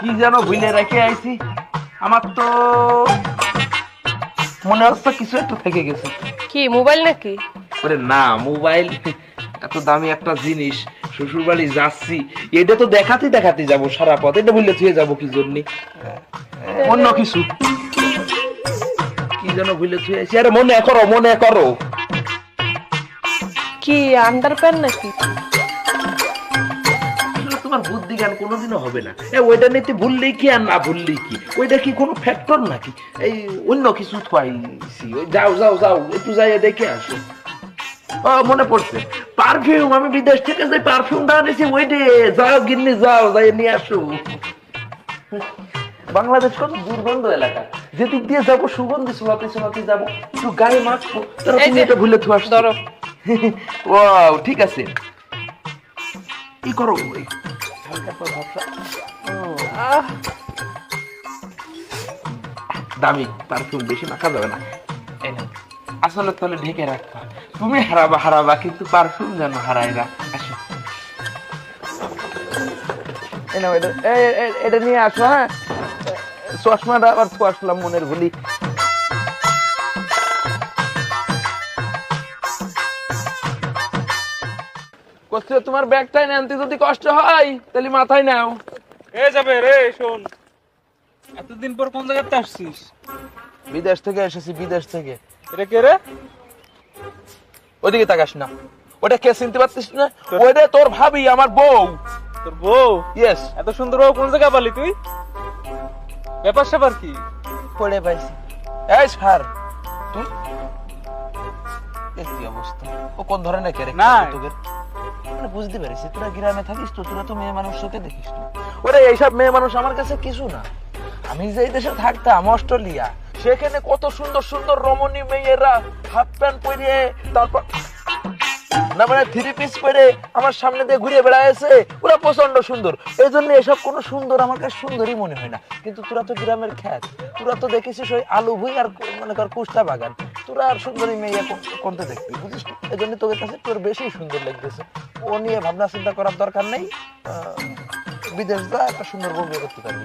কি যেন ভুলে রেখে আইছি। আমার তো মনে হচ্ছে কিছু একটু থেকে গেছে। কি মোবাইল নাকি? না মোবাইল এত দামি একটা জিনিস শ্বশুর বাড়ি যাচ্ছি। এটা তো দেখাতে দেখাতে যাব সারা পথ। এটা বললে থুয়ে যাব কি জন্য? অন্য কিছু। কি যেন ভুলে থুয়ে আইছি। আরে মনে করো মনে করো। কি আন্ডার প্যান্ট নাকি? বুদ্ধি কোনোদিনও হবে না। এ ওইটা নিতে ভুললেই কি আর না ভুললেই কি? ওইটা কি কোনো ফ্যাক্টর নাকি? এই অন্য কিছু থুয়াইছি ওই যাও যাও যাও একটু যাই দেখে আসো। ও মনে পড়ছে। পারফিউম আমি বিদেশ থেকে যে পারফিউমটা আনেছি ওইটে যাও গিন্নি যাও যাই নিয়ে আসো। বাংলাদেশ কত দুর্গন্ধ এলাকা। যেদিক দিয়ে যাব সুগন্ধি শোনাতে শোনাতে যাব একটু গায়ে মাখবো তারা তুমি এটা ভুলে থুয়ে আসছো। ধরো। ও ঠিক আছে। কি করো? দামি পারফিউম বেশি মাখা যাবে না। আসলে তাহলে ঢেকে রাখবা তুমি হারাবা হারাবা কিন্তু পারফিউম যেন হারায় না। আসো। এটা- নিয়ে আসো হ্যাঁ। চশমাটা আবার তো আসলাম মনের ভুলি। কষ্ট তোমার ব্যাগটাই আনতে যদি কষ্ট হয় তাহলে মাথায় নাও। এ যাবে রে শোন। এতদিন পর কোন জায়গাতে আসছিস? বিদেশ থেকে এসেছি বিদেশ থেকে। এটা কে রে? ওদিকে তাকাস না। ওটা কে চিনতে পারছিস না? তোর ভাবি আমার বউ। তোর বউ? ইয়েস এত সুন্দর বউ কোন জায়গায় পালি তুই? ব্যাপার স্যাপার কি? পড়ে পাইছি। এই স্যার তুই? কি অবস্থা? ও কোন ধরনের ক্যারেক্টার না। বুঝতে তোরা গ্রামে থাকিস তো, তোরা তো মেয়ে মানুষ চোখে দেখিস এইসব মেয়ে মানুষ আমার কাছে কিছু না। আমি দেশে থাকতাম, অস্ট্রেলিয়া, সেখানে কত সুন্দর সুন্দর রমণী মেয়েরা হাফ প্যান্ট পরে তারপর না মানে থ্রি পিস পরে আমার সামনে দিয়ে ঘুরে বেড়াইছে ওরা প্রচণ্ড সুন্দর। এই জন্য এসব কোনো সুন্দর আমার কাছে সুন্দরই মনে হয় না। কিন্তু তোরা তো গ্রামের খ্যাত। তোরা তো দেখেছিস ওই আলু ভুই আর মনে কর কুস্তা বাগান। তোরা আর সুন্দরী মেয়ে কো- কোনটা দেখবি বুঝিস? এই জন্য তোদের কাছে তোর বেশি সুন্দর লাগতেছে। ও নিয়ে ভাবনা চিন্তা করার দরকার নেই। বিদেশ যা একটা সুন্দর বউ বিয়ে করতে পারবি।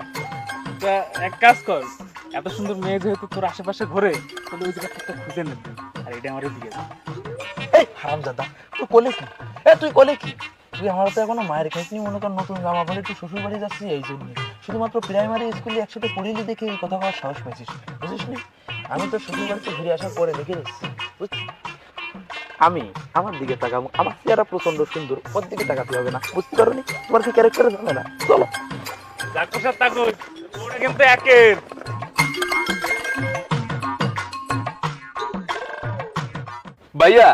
এক কাজ কর এত সুন্দর মেয়ে যেহেতু তোর আশেপাশে ঘোরে তাহলে ওই জায়গাটা একটা খুঁজে নেবে আর এটা আমার দিয়ে। এই হারামজাদা তুই কোলে কি? এ তুই কোলে কি? তুই আমার তো এখনও মায়ের খাইনি মনে কর নতুন জামা পরে তুই শ্বশুর বাড়ি যাচ্ছিস এই জন্য। শুধুমাত্র প্রাইমারি স্কুলে একসাথে পড়িলি দেখে এই কথা বলার সাহস পেয়েছিস বুঝিস নি আমি তো শ্বশুর বাড়িতে ঘুরে আসার পরে দেখে বুঝছিস? আমি আমার দিকে তাকাবো আমার চেহারা প্রচণ্ড সুন্দর ওর দিকে তাকাতে হবে না বুঝতে পারো নি? তোমার কি ক্যারেক্টার জানে না চলো। কিন্তু একের। ভাইয়া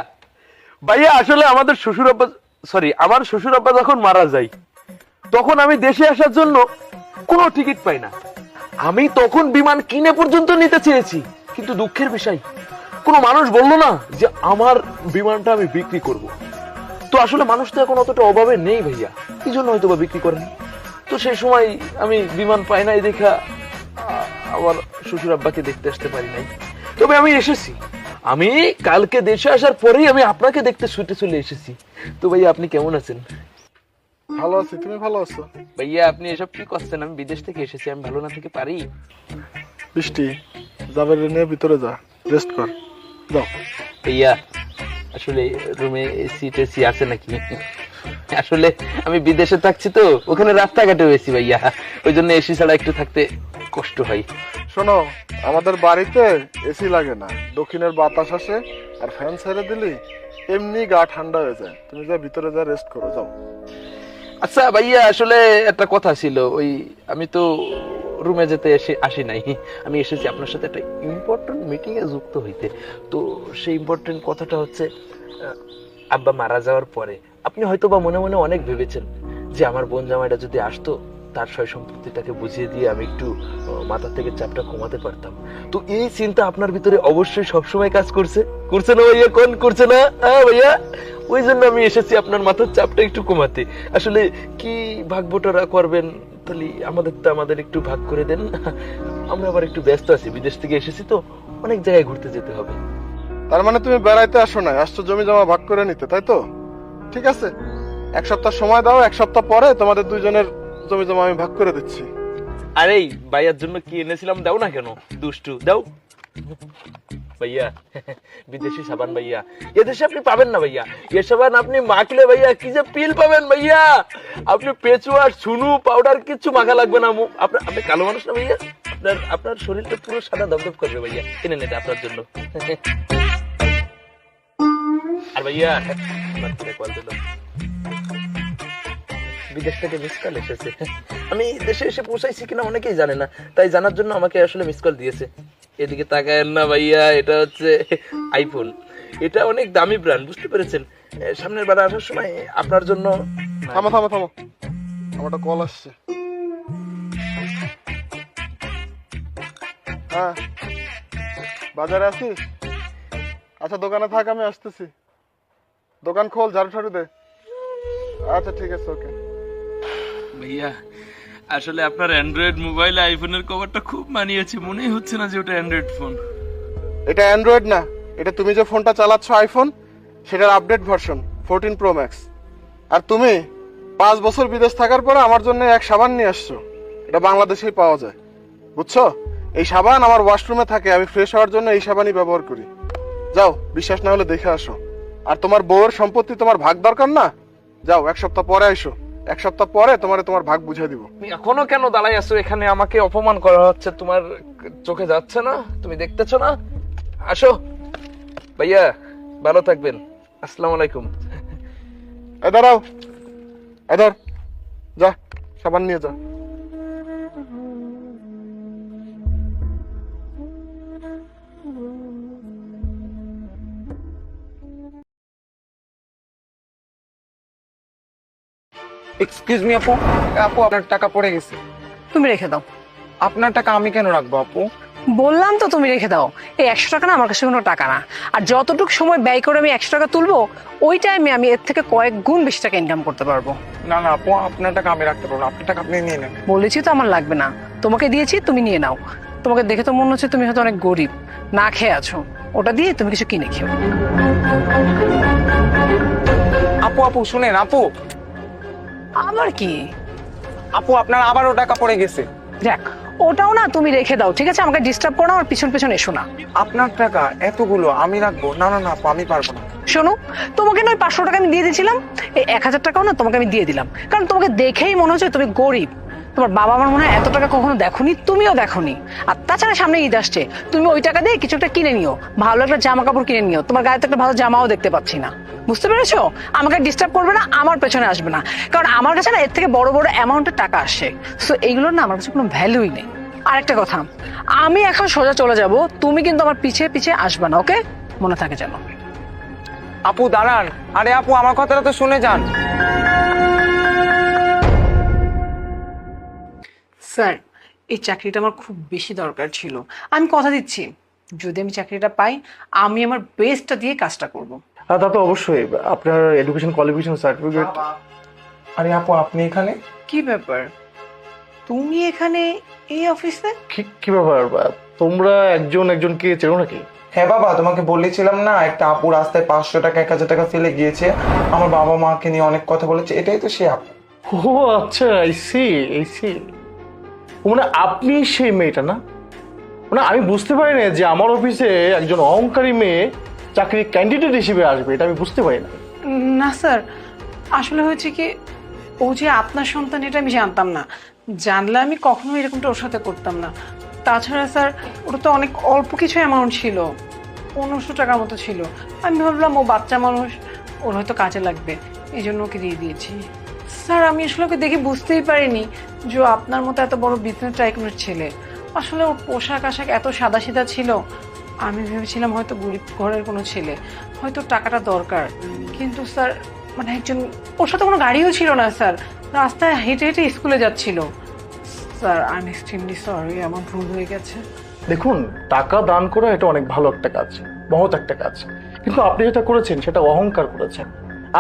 ভাইয়া আসলে আমাদের শ্বশুর আব্বা সরি আমার শ্বশুর আব্বা যখন মারা যায় তখন আমি দেশে আসার জন্য কোনো টিকিট পাই না। আমি তখন বিমান কিনে পর্যন্ত নিতে চেয়েছি। কিন্তু দুঃখের বিষয় কোনো মানুষ বলল না যে আমার বিমানটা আমি বিক্রি করব। তো আসলে মানুষ তো এখন অতটা অভাবে নেই ভাইয়া কি জন্য হয়তো বা বিক্রি করেনি। তো সেই সময় আমি বিমান পাই নাই দেখা আমার শ্বশুর আব্বাকে দেখতে আসতে পারি নাই। তবে আমি এসেছি। আমি কালকে দেশে আসার পরেই আমি আপনাকে দেখতে ছুটে চলে এসেছি। তো ভাইয়া আপনি কেমন আছেন? ভালো আছি তুমি ভালো আছো? ভাইয়া আপনি এসব কি করছেন? আমি বিদেশ থেকে এসেছি আমি ভালো না থেকে পারি? বৃষ্টি। নিয়ে ভিতরে যা রেস্ট কর। যাও। ভাইয়া আসলে রুমে এসি টেসি আছে নাকি? আসলে আমি বিদেশে থাকছি তো ওখানে রাস্তাঘাটে হয়েছি ভাইয়া। ওই জন্য এসি ছাড়া একটু থাকতে কষ্ট হয়। শোনো আমাদের বাড়িতে এসি লাগে না। দক্ষিণের বাতাস আসে আর ফ্যান ছেড়ে দিলি এমনি গা ঠান্ডা হয়ে যায়। তুমি যা ভিতরে যা রেস্ট করো যাও। আচ্ছা ভাইয়া আসলে একটা কথা ছিল ওই আমি তো রুমে যেতে এসে আসি নাই। আমি এসেছি আপনার সাথে একটা ইম্পর্টেন্ট মিটিং এ যুক্ত হইতে। তো সেই ইম্পর্টেন্ট কথাটা হচ্ছে আব্বা মারা যাওয়ার পরে আপনি হয়তো বা মনে মনে অনেক ভেবেছেন যে আমার বোন জামাইটা যদি আসতো, তার সয় সম্পত্তিটাকে বুঝিয়ে দিয়ে আমি একটু মাথা থেকে চাপটা কমাতে পারতাম। তো এই চিন্তা আপনার ভিতরে অবশ্যই সবসময় কাজ করছে। করছে না ভাইয়া? কোন করছে না? হ্যাঁ ভাইয়া? ওই জন্য আমি এসেছি আপনার মাথার চাপটা একটু কমাতে। আসলে কি ভাগ করবেন? তাহলে আমাদের তো আমাদের একটু ভাগ করে দেন। আমরা আবার একটু ব্যস্ত আছি বিদেশ থেকে এসেছি তো অনেক জায়গায় ঘুরতে যেতে হবে। তার মানে তুমি বেড়াইতে আসো না আসছো জমি জমা ভাগ করে নিতে তাই তো? ঠিক আছে এক সপ্তাহ সময় দাও এক সপ্তাহ পরে তোমাদের দুইজনের জমি জমা আমি ভাগ করে দিচ্ছি। আরে ভাইয়ার জন্য কি এনেছিলাম দাও না কেন দুষ্টু দাও। ভাইয়া বিদেশি সাবান ভাইয়া এদেশে আপনি পাবেন না ভাইয়া এ সাবান আপনি মাখলে ভাইয়া কি যে পিল পাবেন ভাইয়া আপনি পেঁচুয়ার ছুনু পাউডার কিচ্ছু মাখা লাগবে না আপনার আপনি কালো মানুষ না ভাইয়া আপনার আপনার শরীরটা পুরো সাদা দপদপ করবে ভাইয়া কিনেন এটা আপনার জন্য আর ভাইয়া আমার কল দিল বিদেশ থেকে মিস কল এসেছে আমি দেশে এসে পৌঁছাইছি কিনা অনেকেই জানে না তাই জানার জন্য আমাকে আসলে মিস কল দিয়েছে এদিকে তাকায়েন না ভাইয়া এটা হচ্ছে আইফোন এটা অনেক দামি ব্র্যান্ড বুঝতে পেরেছেন? সামনের বার আসার সময় আপনার জন্য থামো থামো থামো। আমার একটা কল আসছে। হ্যাঁ। বাজারে আছিস? আচ্ছা দোকানে থাক আমি আসতেছি। দোকান খোল ঝাড়ু ঠাড়ু দে। আচ্ছা ঠিক আছে ওকে। ভাইয়া আসলে আপনার অ্যান্ড্রয়েড মোবাইল আইফোনের কভারটা খুব মানিয়েছে। মনেই হচ্ছে না যে ওটা অ্যান্ড্রয়েড ফোন এটা অ্যান্ড্রয়েড না। এটা তুমি যে ফোনটা চালাচ্ছ আইফোন সেটার update version fourteen pro max আর তুমি পাঁচ বছর বিদেশ থাকার পরে আমার জন্য এক সাবান নিয়ে আসছো। এটা বাংলাদেশেই পাওয়া যায়। বুঝছ? এই সাবান আমার ওয়াশরুমে থাকে, আমি ফ্রেশ হওয়ার জন্য এই সাবানই ব্যবহার করি। যাও, বিশ্বাস না হলে দেখে আসো। আর তোমার বউয়ের সম্পত্তি তোমার ভাগ দরকার না? যাও, এক সপ্তাহ পরে আইসো। এক সপ্তাহ পরে তোমারে তোমার ভাগ বুঝিয়ে দিব। এখনও কেন দাঁড়াই আছো? এখানে আমাকে অপমান করা হচ্ছে তোমার চোখে যাচ্ছে না? তুমি দেখতেছো না? আসো। ভাইয়া ভালো থাকবেন। আসসালামু আলাইকুম। এ দাঁড়াও। এ ধর। যা সাবান নিয়ে যা। এক্সকিউজ মি আপু। আপু আপনার টাকা পড়ে গেছে। তুমি রেখে দাও। আপনার টাকা আমি কেন রাখব আপু? বললাম তো তুমি রেখে দাও। এই একশো টাকা না আমার কাছে কোনো টাকা না। আর যতটুকু সময় ব্যয় করে আমি একশো টাকা তুলবো ওই টাইমে আমি এর থেকে কয়েক গুণ বেশি টাকা ইনকাম করতে পারব। না না আপু আপনার টাকা আমি রাখতে পারব আপনার টাকা আপনি নিয়ে নেন। বলেছি তো আমার লাগবে না। তোমাকে দিয়েছি তুমি নিয়ে নাও। তোমাকে দেখে তো মনে হচ্ছে তুমি হয়তো অনেক গরিব। না খেয়ে আছো। ওটা দিয়ে তুমি কিছু কিনে খেও। আপু আপু শুনেন আপু। আবার কি? আপু আপনার আবার ও টাকা পড়ে গেছে। দেখ ওটাও না তুমি রেখে দাও ঠিক আছে? আমাকে ডিস্টার্ব করো আমার পিছন পিছন এসো না। আপনার টাকা এতগুলো আমি রাখব? না না না আপু আমি পারব না। শোনো তোমাকে না ওই পাঁচশো টাকা আমি দিয়ে দিয়েছিলাম এই এক হাজার টাকাও না তোমাকে আমি দিয়ে দিলাম। কারণ তোমাকে দেখেই মনে হচ্ছে তুমি গরিব। তোমার বাবা আমার মনে হয় এত টাকা কখনো দেখোনি? তুমিও দেখোনি। আর তাছাড়া সামনে ঈদ আসছে। তুমি ওই টাকা দিয়ে কিছু একটা কিনে নিও। ভালো একটা জামা কাপড় কিনে নিও। তোমার গায়ে তো একটা ভালো জামাও দেখতে পাচ্ছি না। বুঝতে পেরেছ? আমাকে ডিস্টার্ব করবে না, আমার পেছনে আসবে না। কারণ আমার কাছে না এর থেকে বড় বড় অ্যামাউন্টের টাকা আসে সো এইগুলোর না আমার কাছে কোনো ভ্যালুই নেই। আরেকটা কথা, আমি এখন সোজা চলে যাব। তুমি কিন্তু আমার পিছে পিছে আসবে না ওকে মনে থাকে যেন। আপু, দাঁড়ান। আরে আপু, আমার কথাটা তো শুনে যান। স্যার এই চাকরিটা আমার খুব বেশি দরকার ছিল। আমি কথা দিচ্ছি। যদি আমি চাকরিটা পাই আমি আমার বেস্টটা দিয়ে কাজটা করব। হ্যাঁ তা তো অবশ্যই। আপনার এডুকেশন কোয়ালিফিকেশন সার্টিফিকেট আরে আপু আপনি এখানে? কি ব্যাপার? তুমি এখানে এই অফিসে কি কি ব্যাপার? তোমরা একজন একজনকে চেনো নাকি? হ্যাঁ বাবা তোমাকে বলেছিলাম না একটা আপু রাস্তায় পাঁচশো টাকা এক হাজার টাকা ফেলে গিয়েছে। আমার বাবা মাকে নিয়ে অনেক কথা বলেছে এটাই তো সে আপু। ও আচ্ছা আই সি আই সি মানে আপনি সেই মেয়েটা না? মানে আমি বুঝতে পারি না যে আমার অফিসে একজন অহংকারী মেয়ে চাকরি ক্যান্ডিডেট হিসেবে আসবে, এটা আমি বুঝতে পারি না। না স্যার, আসলে হয়েছে কি, ও যে আপনার সন্তান এটা আমি জানতাম না। জানলে আমি কখনো এরকমটা ওর সাথে করতাম না। তাছাড়া স্যার ওটা তো অনেক অল্প কিছু অ্যামাউন্ট ছিল, পনেরোশো টাকার মতো ছিল। আমি ভাবলাম ও বাচ্চা মানুষ, ওর হয়তো কাজে লাগবে, এই জন্য ওকে দিয়ে দিয়েছি। স্যার, আমি আসলে ওকে দেখে বুঝতেই পারিনি যে আপনার মতো এত বড় বিজনেস টাইকুনের ছেলে। আসলে ওর পোশাক আশাক এত সাদা সিধা ছিল, আমি ভেবেছিলাম হয়তো গরিব ঘরের কোনো ছেলে, হয়তো টাকাটা দরকার। কিন্তু স্যার মানে একজন, ওর সাথে কোনো গাড়িও ছিল না স্যার, রাস্তায় হেঁটে হেঁটে স্কুলে যাচ্ছিল। Sir I am extremely sorry আমার ভুল হয়ে গেছে। দেখুন, টাকা দান করা এটা অনেক ভালো একটা কাজ, মহৎ একটা কাজ। কিন্তু আপনি যেটা করেছেন, সেটা অহংকার করেছেন।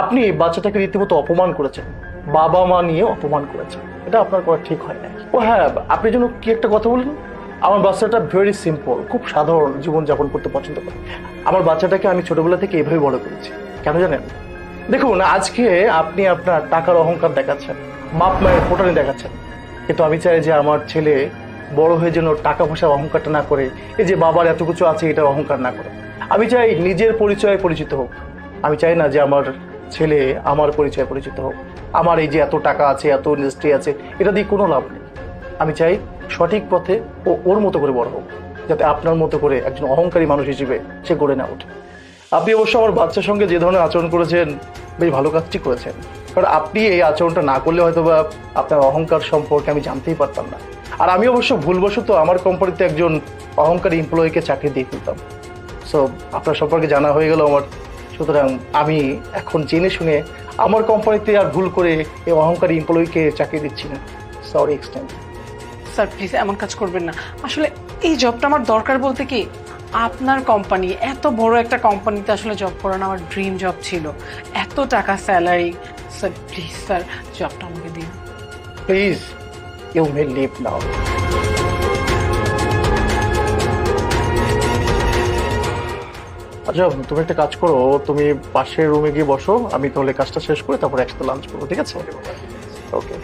আপনি বাচ্চাটাকে রীতিমতো অপমান করেছেন। বাবা মা নিয়ে অপমান করেছেন এটা আপনার করা ঠিক হয় না ও হ্যাঁ আপনি যেন কি একটা কথা বললেন? আমার বাচ্চাটা ভেরি সিম্পল খুব সাধারণ জীবনযাপন করতে পছন্দ করে। আমার বাচ্চাটাকে আমি ছোটবেলা থেকে এভাবে বড় করেছি। কেন জানেন? দেখুন, আজকে আপনি আপনার টাকার অহংকার দেখাচ্ছেন বাপ মায়ের ফোটানি দেখাচ্ছেন। কিন্তু আমি চাই যে আমার ছেলে বড় হয়ে যেন টাকা পয়সার অহংকারটা না করে, এই যে বাবার এত কিছু আছে এটা অহংকার না করে। আমি চাই নিজের পরিচয়ে পরিচিত হোক। আমি চাই না যে আমার ছেলে আমার পরিচয়ে পরিচিত হোক। আমার এই যে এত টাকা আছে, এত ইন্ডাস্ট্রি আছে, এটা দিয়ে কোনো লাভ নেই। আমি চাই সঠিক পথে ও ওর মতো করে বড় হোক, যাতে আপনার মতো করে একজন অহংকারী মানুষ হিসেবে সে গড়ে না ওঠে। আপনি অবশ্য আমার বাচ্চার সঙ্গে যে ধরনের আচরণ করেছেন, বেশ ভালো কাজটি করেছেন। কারণ আপনি এই আচরণটা না করলে হয়তো বা আপনার অহংকার সম্পর্কে আমি জানতেই পারতাম না। আর আমি অবশ্য ভুলবশত আমার কোম্পানিতে একজন অহংকারী এমপ্লয়িকে চাকরি দিয়ে ফেলতাম। সো আপনার সম্পর্কে জানা হয়ে গেল আমার সুতরাং আমি এখন জেনে শুনে আমার কোম্পানিতে আর ভুল করে এই অহংকারী এমপ্লয়িকে চাকরি দিচ্ছি না। সরি এক্সটেন্ড স্যার প্লিজ এমন কাজ করবেন না। আসলে এই জবটা আমার দরকার বলতে কি আপনার কোম্পানি এত বড় একটা কোম্পানিতে আসলে জব করানো আমার ড্রিম জব ছিল। এত টাকা স্যালারি স্যার প্লিজ স্যার জবটা আমাকে দিন। Please you may leave now আচ্ছা তুমি একটা কাজ করো তুমি পাশের রুমে গিয়ে বসো আমি তাহলে কাজটা শেষ করে তারপর একসাথে লাঞ্চ করব ঠিক আছে? ওকে